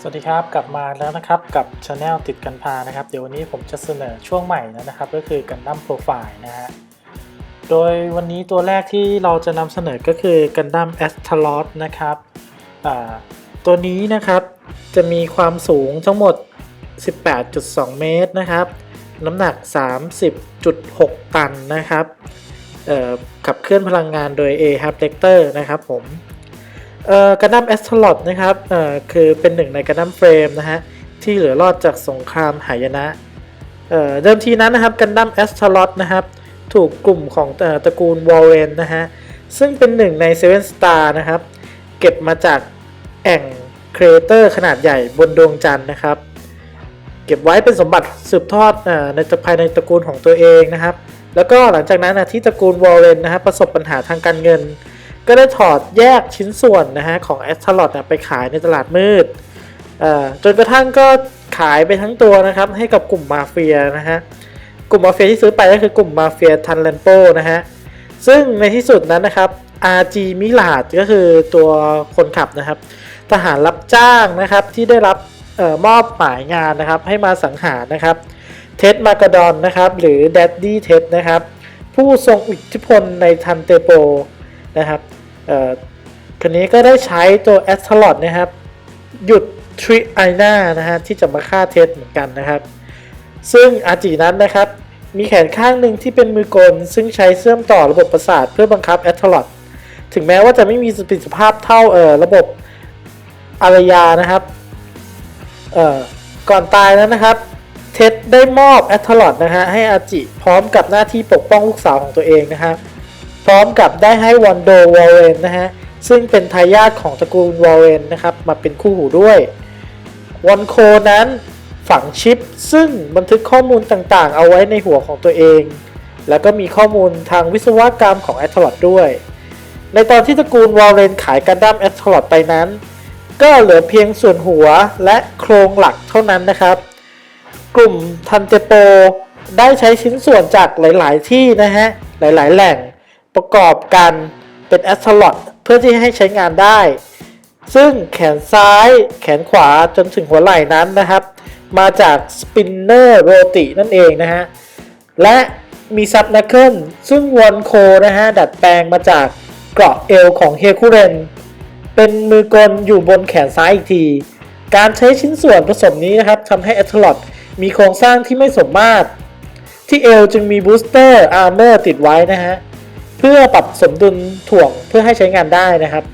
สวัสดีครับ กลับมาแล้วนะครับกับช anel ติดกันพานะครับ เดี๋ยววันนี้ผมจะเสนอช่วงใหม่แล้วนะครับ ก็คือกันดั้มโปรไฟล์นะฮะโดยวันนี้ตัวแรกที่เราจะนำเสนอก็คือกันดั้มแอสทารอสนะครับตัวนี้นะครับจะมีความสูงทั้งหมด 18.2 เมตรนะครับ น้ำหนัก 30.6 ตันนะครับขับเคลื่อนพลังงานโดย A h a p d e c t o r นะครับผม เอ่อกันดั้มแอสทลอดนะครับเอ่อคือเป็นหนึ่งในกันดั้มเฟรมนะฮะที่เหลือรอดจากสงครามหายนะเอ่อเดิมทีนั้นนะครับกันดั้มแอสทลอดนะครับถูกกลุ่มของอตระกูลวอลเรนนะฮะซึ่งเป็นหนึ่งในเซเว่นสตาร์นะครับเก็บมาจากแอ่งเครเตอร์ขนาดใหญ่บนดวงจันทร์นะครับ เก็บไว้เป็นสมบัติสืบทอดอในภายในตระกูลของตัวเองนะครับ แล้วก็หลังจากนั้นนะที่ตระกูลวอลเรนนะฮะประสบปัญหาทางการเงิน ก็ได้ถอดแยกชิ้นส่วนนะฮะของแอสทาร์ลอดไปขายในตลาดมืดเอ่อจนกระทั่งก็ขายไปทั้งตัวนะครับให้กับกลุ่มมาเฟียนะฮะกลุ่มมาเฟียที่ซื้อไปก็คือกลุ่มมาเฟียทันเลนโปนะฮะซึ่งในที่สุดนั้นนะครับ RG มิลาดก็คือตัวคนขับนะครับ ทหารรับจ้างนะครับที่ได้รับออมอบหมายงานนะครับ ให้มาสังหารนะครับเท็ดมากาดอนนะครับหรือแดดดี้เท็ดนะครับผู้ทรงอิทธิพลในทันเตโปนะครับ คนนี้ก็ได้ใช้ตัวแอสทลอดนะครับ หยุดทริไอนานะฮะที่จะมาฆ่าเท็ดเหมือนกันนะครับ ซึ่งอาจีนั้นนะครับ มีแขนข้างหนึ่งที่เป็นมือกล ซึ่งใช้เชื่อมต่อระบบประสาทเพื่อบังคับแอสทลอดถึงแม้ว่าจะไม่มีประสิทธิภาพเท่าเออระบบอารยานะครับเอ่อก่อนตายนั้นนะครับ เท็ดได้มอบแอตทลอดนะฮะให้อาจิพร้อมกับหน้าที่ปกป้องลูกสาวของตัวเองนะครับ พร้อมกับได้ให้วันโดวอลเรนนะฮะซึ่งเป็นทายาทของตระกูลวอลเรนนะครับมาเป็นคู่หูด้วยวันโคนั้นฝังชิป ซึ่งบันทึกข้อมูลต่างๆ เอาไว้ในหัวของตัวเอง แล้วก็มีข้อมูลทางวิศวกรรมของแอตทลอดด้วย ในตอนที่ตระกูลวอลเรนขายกันดั้มแอตทลอดไปนั้น ก็เหลือเพียงส่วนหัวและโครงหลักเท่านั้นนะครับ กลุ่มทันเตโปได้ใช้ชิ้นส่วนจากหลาย ๆ ที่นะฮะ หลาย ๆ แหล่ง ประกอบกันเป็นแอสทลอดเพื่อที่ให้ใช้งานได้ ซึ่งแขนซ้ายแขนขวาจนถึงหัวไหล่นั้นนะครับ มาจากสปินเนอร์โรตินั่นเองนะฮะ และมีซับนักเกิลซึ่งวอนโคนะฮะ ดัดแปลงมาจากเกราะเอวของเฮคูเรน เป็นมือกลอยู่บนแขนซ้ายอีกที การใช้ชิ้นส่วนผสมนี้นะครับทำให้แอตลอดมีโครงสร้างที่ไม่สมมาตร ที่เอวจึงมีบูสเตอร์อาร์เมอร์ติดไว้นะฮะ เพื่อปรับสมดุลถ่วงเพื่อให้ใช้งานได้นะครับ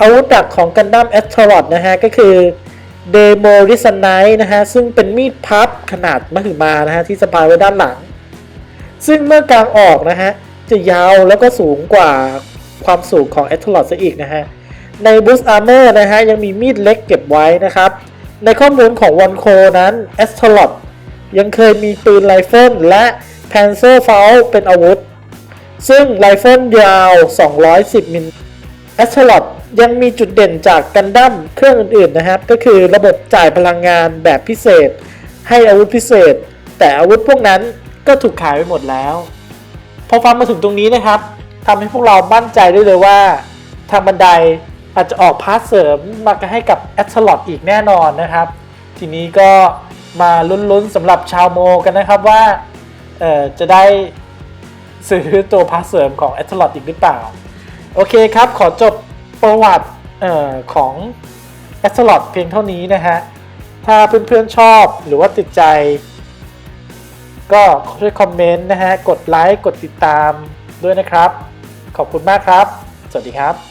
อาวุธหลักของกันดั้มแอตลอดนะฮะก็คือเดโมริสไนนะฮะซึ่งเป็นมีดพับขนาดมหึมานะฮะที่สะพายไว้ด้านหลัง ซึ่งเมื่อกางออกนะฮะจะยาวแล้วก็สูงกว่าความสูงของแอตลอดซะอีกนะฮะในบูสอาร์เมอร์นะฮะยังมีมีดเล็กเก็บไว้นะครับ ในข้อมูลของวันโคนั้นแอสทลอดยังเคยมีปืนไรเฟิลและแพนเซอร์ฟลเป็นอาวุธ ซึ่งไรเฟิลยาว 210 มิลแอสทลอดยังมีจุดเด่นจากกันดั้มเครื่องอื่นๆนะครับ ก็คือระบบจ่ายพลังงานแบบพิเศษ ให้อาวุธพิเศษ แต่อาวุธพวกนั้นก็ถูกขายไปหมดแล้ว พอฟังมาถึงตรงนี้นะครับทำให้พวกเรามั่นใจได้เลยว่า ทางบันไดอาจจะออกพาร์ทเสริมมาให้กับแอ t ลอ t อีกแน่นอนนะครับ ทีนี้ก็มาลุ้นๆสำหรับชาวโมกันนะครับว่าเออจะได้ ซื้อตัวพาร์ทเสริมของแอ t ลอ t อีกหรือเปล่า โอเคครับ ขอจบประวัติออของแอ t ลอ t เพียงเท่านี้นะฮะ ถ้าเพื่อนๆชอบหรือว่าติดใจ ก็ช่วยคอมเมนต์นะฮะ กดไลค์ กดติดตามด้วยนะครับ ขอบคุณมากครับ สวัสดีครับ